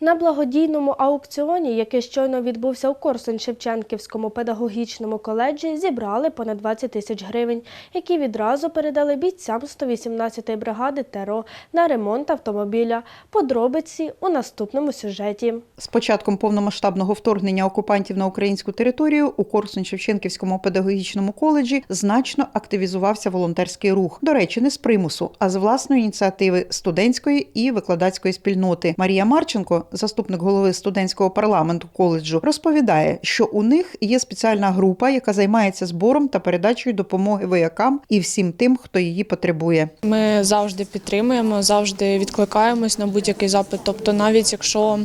На благодійному аукціоні, який щойно відбувся у Корсунь-Шевченківському педагогічному коледжі, зібрали понад 20 тисяч гривень, які відразу передали бійцям 118-ї бригади ТРО на ремонт автомобіля. Подробиці у наступному сюжеті. З початком повномасштабного вторгнення окупантів на українську територію у Корсунь-Шевченківському педагогічному коледжі значно активізувався волонтерський рух. До речі, не з примусу, а з власної ініціативи студентської і викладацької спільноти. Марія Марченко, заступник голови студентського парламенту коледжу, розповідає, що у них є спеціальна група, яка займається збором та передачею допомоги воякам і всім тим, хто її потребує. Ми завжди підтримуємо, завжди відкликаємось на будь-який запит. Тобто, навіть якщо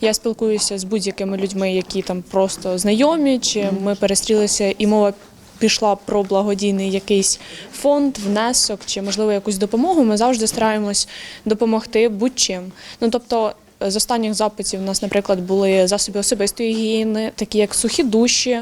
я спілкуюся з будь-якими людьми, які там просто знайомі, чи ми перестрілися, і мова пішла про благодійний якийсь фонд, внесок чи можливо якусь допомогу, ми завжди стараємось допомогти будь-чим. Ну тобто. З останніх запитів у нас, наприклад, були засоби особистої гігієни, такі як сухі душі,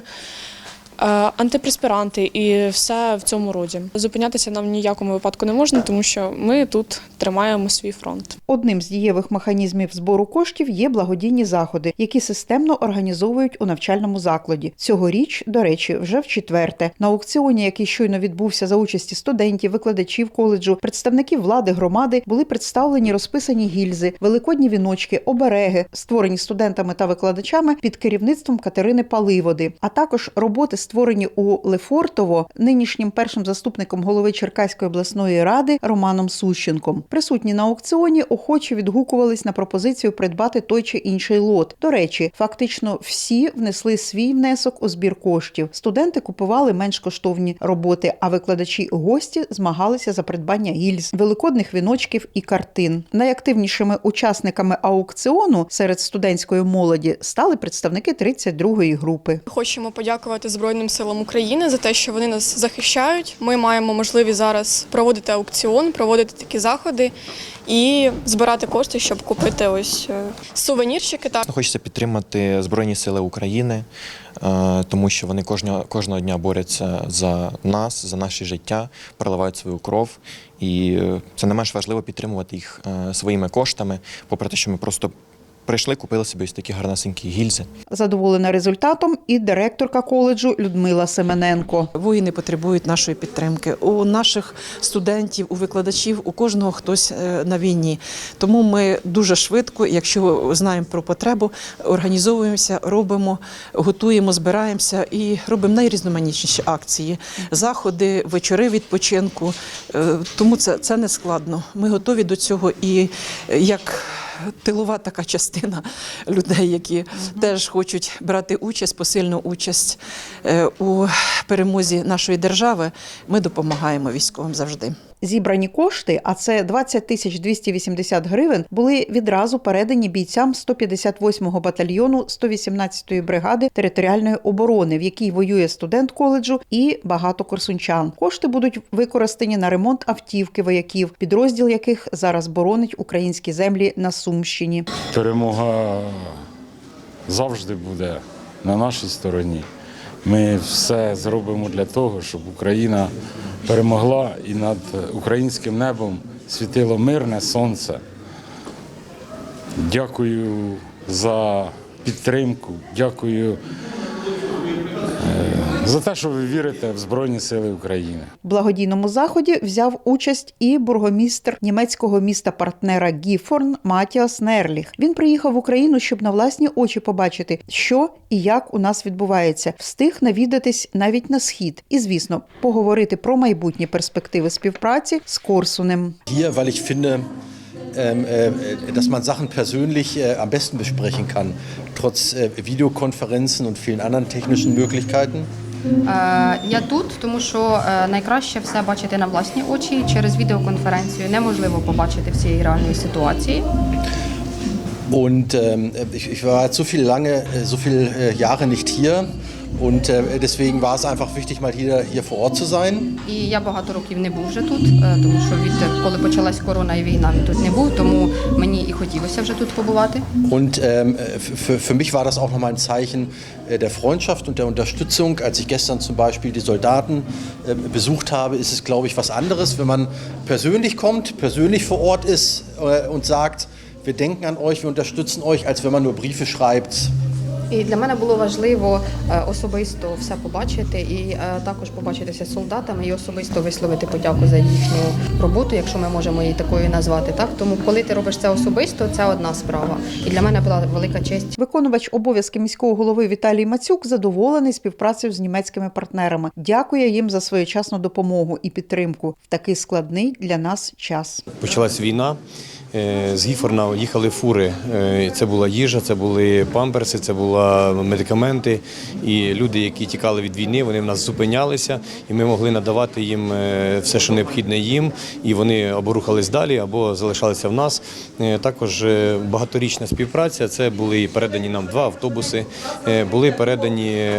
антипреспіранти і все в цьому роді. Зупинятися нам ніякому випадку не можна, тому що ми тут тримаємо свій фронт. Одним з дієвих механізмів збору коштів є благодійні заходи, які системно організовують у навчальному закладі. Цьогоріч, до речі, вже в четверте. На аукціоні, який щойно відбувся за участі студентів, викладачів коледжу, представників влади громади, були представлені розписані гільзи, великодні віночки, обереги, створені студентами та викладачами під керівництвом Катерини Паливоди, а також роботи, створені у Лефортово нинішнім першим заступником голови Черкаської обласної ради Романом Сущенком. Присутні на аукціоні охоче відгукувались на пропозицію придбати той чи інший лот. До речі, фактично всі внесли свій внесок у збір коштів. Студенти купували менш коштовні роботи, а викладачі гості змагалися за придбання гільз, великодних віночків і картин. Найактивнішими учасниками аукціону серед студентської молоді стали представники 32-ї групи. Хочемо подякувати Збройним силам України за те, що вони нас захищають. Ми маємо можливість зараз проводити аукціон, проводити такі заходи і збирати кошти, щоб купити ось е, сувенірчики. Так. Хочеться підтримати Збройні Сили України, е, тому що вони кожного, кожного дня борються за нас, за наше життя, проливають свою кров. І е, це не менш важливо підтримувати їх своїми коштами, попри те, що ми просто прийшли, купили собі ось такі гарнесенькі гільзи. Задоволена результатом і директорка коледжу Людмила Семененко. Воїни потребують нашої підтримки. У наших студентів, у викладачів, у кожного хтось е, на війні. Тому ми дуже швидко, якщо знаємо про потребу, організовуємося, робимо, готуємо, збираємося і робимо найрізноманітніші акції, заходи, вечори відпочинку. Е, Тому це, це не складно. Ми готові до цього і е, як. Тилова така частина людей, які теж хочуть брати участь, посильну участь е, у перемозі нашої держави. Ми допомагаємо військовим завжди. Зібрані кошти, а це 20 тисяч 280 гривень, були відразу передані бійцям 158-го батальйону 118-ї бригади територіальної оборони, в якій воює студент коледжу і багато корсунчан. Кошти будуть використані на ремонт автівки вояків, підрозділ яких зараз боронить українські землі на Сумщині. Перемога завжди буде на нашій стороні. Ми все зробимо для того, щоб Україна перемогла і над українським небом світило мирне сонце. Дякую за підтримку, дякую за те, що ви вірите в Збройні Сили України. В благодійному заході взяв участь і бургомістр німецького міста партнера Гіфорн Матіас Нерліх. Він приїхав в Україну, щоб на власні очі побачити, що і як у нас відбувається. Встиг навідатись навіть на схід, і звісно, поговорити про майбутні перспективи співпраці з Корсунем. hier, weil ich finde, ähm, äh, dass man Sachen persönlich äh, am besten besprechen kann, trotz äh, Videokonferenzen und vielen anderen technischen Möglichkeiten. Е, Я тут, тому що е, найкраще все бачити на власні очі. Через відеоконференцію неможливо побачити всієї реальної ситуації. Und ähm, ich, ich war zu viel lange, äh, so viele äh, Jahre nicht hier und äh, deswegen war es einfach wichtig, mal hier, hier vor Ort zu sein. І я багато років не був вже тут, е, тому що від коли почалась корона і війна, він тут не був, тому мені і хотілося вже тут побувати. Und ähm, für, für mich war das auch nochmal ein Zeichen äh, der Freundschaft und der Unterstützung. Als ich gestern zum Beispiel die Soldaten äh, besucht habe, ist es, glaube ich, was anderes, wenn man persönlich kommt, persönlich vor Ort ist äh, und sagt, Wir denken an euch, wir unterstützen euch, als wenn man nur Briefe schreibt. І для мене було важливо е, особисто все побачити і е, також побачитися з солдатами і особисто висловити подяку за їхню роботу, якщо ми можемо її такою назвати. Так тому, коли ти робиш це особисто, це одна справа. І для мене була велика честь Виконувач обов'язки міського голови Віталій Мацюк задоволений співпрацею з німецькими партнерами. Дякує їм за своєчасну допомогу і підтримку в такий складний для нас час. Почалась війна. Е, З Гіфорна їхали фури. Е, Це була їжа, це були памперси, це були медикаменти. І люди, які тікали від війни, вони в нас зупинялися, і ми могли надавати їм е, все, що необхідне їм. І вони або рухались далі, або залишалися в нас. Також багаторічна співпраця. Це були передані нам два автобуси. Були передані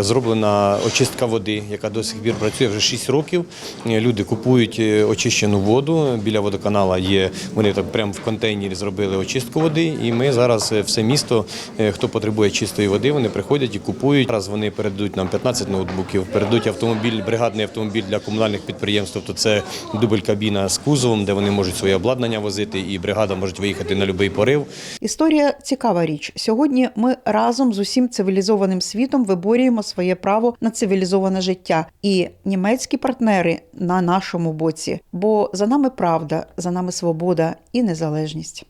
зроблена очистка води, яка до сих пір працює вже 6 років. Люди купують очищену воду. Біля водоканала є. Вони там прямо в контейнері зробили очистку води. І ми зараз е, все місто, е, хто потребує чистої води, вони приходять і купують. Зараз вони передадуть нам 15 ноутбуків, передадуть автомобіль, бригадний автомобіль для комунальних підприємств. Тобто це дубль кабіна з кузовом, де вони можуть своє обладнання возити, і бригада може виїхати на будь-який порив. Історія цікава річ. Сьогодні ми разом з усім цивілізованим світом виборюємо своє право на цивілізоване життя. І німецькі партнери на нашому боці. Бо за нами правда, за нами свобода і незалежність.